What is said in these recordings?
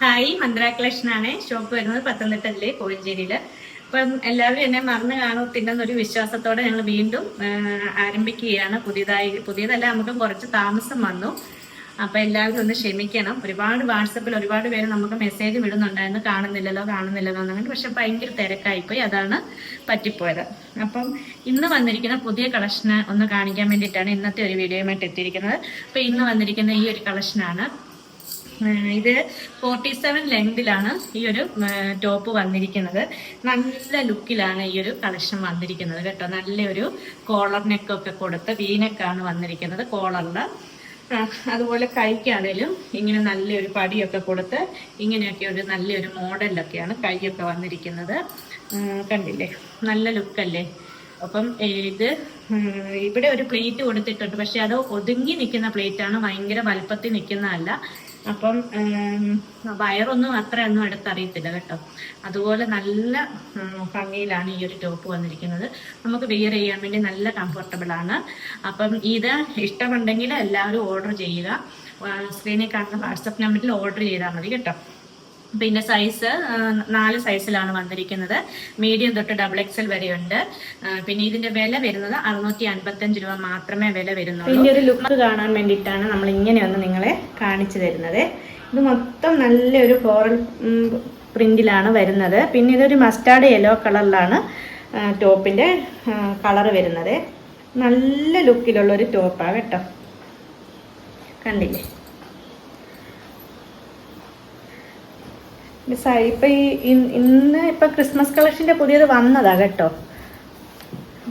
Hi Mandra കളക്ഷനാണ് shop വരുന്നത് പത്തനംതിട്ടയിലെ കോഴഞ്ചേരിയിൽ അപ്പം എല്ലാവരും എന്നെ മറന്നു കാണത്തില്ലെന്നൊരു വിശ്വാസത്തോടെ ഞങ്ങൾ വീണ്ടും ആരംഭിക്കുകയാണ്. പുതിയതായി പുതിയതല്ല നമുക്ക് കുറച്ച് താമസം വന്നു. അപ്പൊ എല്ലാവരും ഒന്ന് ക്ഷമിക്കണം. ഒരുപാട് വാട്സപ്പിൽ ഒരുപാട് പേര് നമുക്ക് മെസ്സേജ് വിടുന്നുണ്ടായിരുന്നു കാണുന്നില്ലല്ലോ കാണുന്നില്ലല്ലോ എന്നുകൊണ്ട് പക്ഷെ ഭയങ്കര തിരക്കായിപ്പോയി. അതാണ് പറ്റിപ്പോയത്. അപ്പം ഇന്ന് വന്നിരിക്കുന്ന പുതിയ കളക്ഷന് ഒന്ന് കാണിക്കാൻ വേണ്ടിയിട്ടാണ് ഇന്നത്തെ ഒരു വീഡിയോയുമായിട്ട് എത്തിയിരിക്കുന്നത്. അപ്പൊ ഇന്ന് വന്നിരിക്കുന്ന ഈ ഒരു കളക്ഷനാണ് ഇത് ഫോർട്ടി സെവൻ ലെങ്തിലാണ് ഈ ഒരു ടോപ്പ് വന്നിരിക്കുന്നത്. നല്ല ലുക്കിലാണ് ഈ ഒരു കളക്ഷൻ വന്നിരിക്കുന്നത് കേട്ടോ. നല്ലൊരു കോളർ നെക്കൊക്കെ കൊടുത്ത് വീനക്കാണ് വന്നിരിക്കുന്നത് കോളറിൽ അതുപോലെ കൈക്കാണേലും ഇങ്ങനെ നല്ലൊരു പടിയൊക്കെ കൊടുത്ത് ഇങ്ങനെയൊക്കെ ഒരു നല്ലൊരു മോഡലിലൊക്കെയാണ് കൈയൊക്കെ വന്നിരിക്കുന്നത്. കണ്ടില്ലേ? നല്ല ലുക്കല്ലേ അപ്പം ഇത് ഇവിടെ ഒരു പ്ലേറ്റ് കൊടുത്തിട്ടുണ്ട്. പക്ഷെ അത് ഒതുങ്ങി നിൽക്കുന്ന പ്ലേറ്റാണ് ഭയങ്കര വലുപ്പത്തിൽ നിൽക്കുന്നതല്ല. അപ്പം വയറൊന്നും അത്രയൊന്നും അടുത്തറിയത്തില്ല കേട്ടോ. അതുപോലെ നല്ല ഭംഗിയിലാണ് ഈ ഒരു ടോപ്പ് വന്നിരിക്കുന്നത്. നമുക്ക് വെയർ ചെയ്യാൻ വേണ്ടി നല്ല കംഫർട്ടബിൾ ആണ്. അപ്പം ഇത് ഇഷ്ടമുണ്ടെങ്കിൽ എല്ലാവരും ഓർഡർ ചെയ്യുക. സ്ക്രീനിൽ കാണുന്ന വാട്സപ്പ് നമ്പറിൽ ഓർഡർ ചെയ്താൽ മതി കേട്ടോ. പിന്നെ സൈസ് നാല് സൈസിലാണ് വന്നിരിക്കുന്നത്. മീഡിയം തൊട്ട് ഡബിൾ എക്സൽ വരെയുണ്ട്. പിന്നെ ഇതിന്റെ വില വരുന്നത് അറുന്നൂറ്റി അൻപത്തഞ്ച് രൂപ മാത്രമേ വില വരുന്നുള്ളൂ. ഇതിന്റെ ഒരു ലുക്ക് കാണാൻ വേണ്ടിയിട്ടാണ് നമ്മൾ ഇങ്ങനെ ഒന്ന് നിങ്ങളെ കാണിച്ചു തരുന്നത്. ഇത് മൊത്തം നല്ലൊരു ഫ്ലോറൽ പ്രിന്റിലാണ് വരുന്നത്. പിന്നെ ഇതൊരു മസ്റ്റാർഡ് യെല്ലോ കളറിലാണ് ടോപ്പിന്റെ കളർ വരുന്നത്. നല്ല ലുക്കിലുള്ള ഒരു ടോപ്പാണ് കേട്ടോ. കണ്ടില്ലേ? സ- ഇപ്പൊ ഈ ഇന്ന് ഇപ്പൊ ക്രിസ്മസ് കളക്ഷന്റെ പുതിയത് വന്നതാ കേട്ടോ.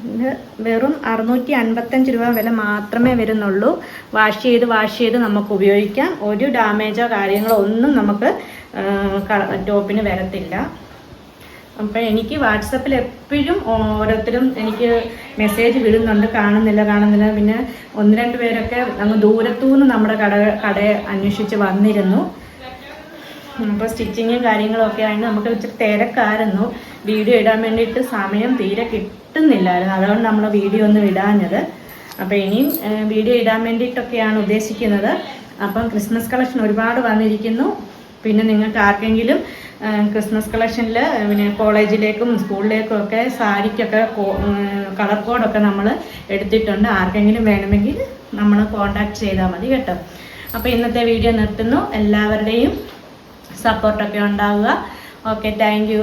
ഇന്ന് വെറും അറുന്നൂറ്റി അൻപത്തഞ്ച് രൂപ വില മാത്രമേ വരുന്നുള്ളൂ. വാഷ് ചെയ്ത് വാഷ് ചെയ്ത് നമുക്ക് ഉപയോഗിക്കാം. ഒരു ഡാമേജോ കാര്യങ്ങളോ ഒന്നും നമുക്ക് ടോപ്പിന് വരത്തില്ല. അപ്പം എനിക്ക് വാട്സപ്പിൽ എപ്പോഴും ഓരോരുത്തരും എനിക്ക് മെസ്സേജ് വിടുന്നുണ്ട്. കാണുന്നില്ല കാണുന്നില്ല. പിന്നെ ഒന്ന് രണ്ട് പേരൊക്കെ അങ്ങ് ദൂരത്തുനിന്ന് നമ്മുടെ കട കടയെ അന്വേഷിച്ച് വന്നിരുന്നു. അപ്പോൾ സ്റ്റിച്ചിങ്ങും കാര്യങ്ങളും ഒക്കെ ആയിരുന്നു നമുക്ക് ഇച്ചിരി തിരക്കായിരുന്നു. വീഡിയോ ഇടാൻ വേണ്ടിയിട്ട് സമയം തീരെ കിട്ടുന്നില്ലായിരുന്നു. അതുകൊണ്ട് നമ്മൾ വീഡിയോ ഒന്നും ഇടാഞ്ഞത്. അപ്പോൾ ഇനിയും വീഡിയോ ഇടാൻ വേണ്ടിയിട്ടൊക്കെയാണ് ഉദ്ദേശിക്കുന്നത്. അപ്പം ക്രിസ്മസ് കളക്ഷൻ ഒരുപാട് വന്നിരിക്കുന്നു. പിന്നെ നിങ്ങൾക്ക് ആർക്കെങ്കിലും ക്രിസ്മസ് കളക്ഷനിൽ പിന്നെ കോളേജിലേക്കും സ്കൂളിലേക്കും ഒക്കെ സാരിക്കൊക്കെ കളർ കോഡൊക്കെ നമ്മൾ എടുത്തിട്ടുണ്ട്. ആർക്കെങ്കിലും വേണമെങ്കിൽ നമ്മൾ കോണ്ടാക്ട് ചെയ്താൽ മതി കേട്ടോ. അപ്പോൾ ഇന്നത്തെ വീഡിയോ നിർത്തുന്നു. എല്ലാവരുടെയും സപ്പോർട്ടൊക്കെ ഉണ്ടാവുക. Okay thank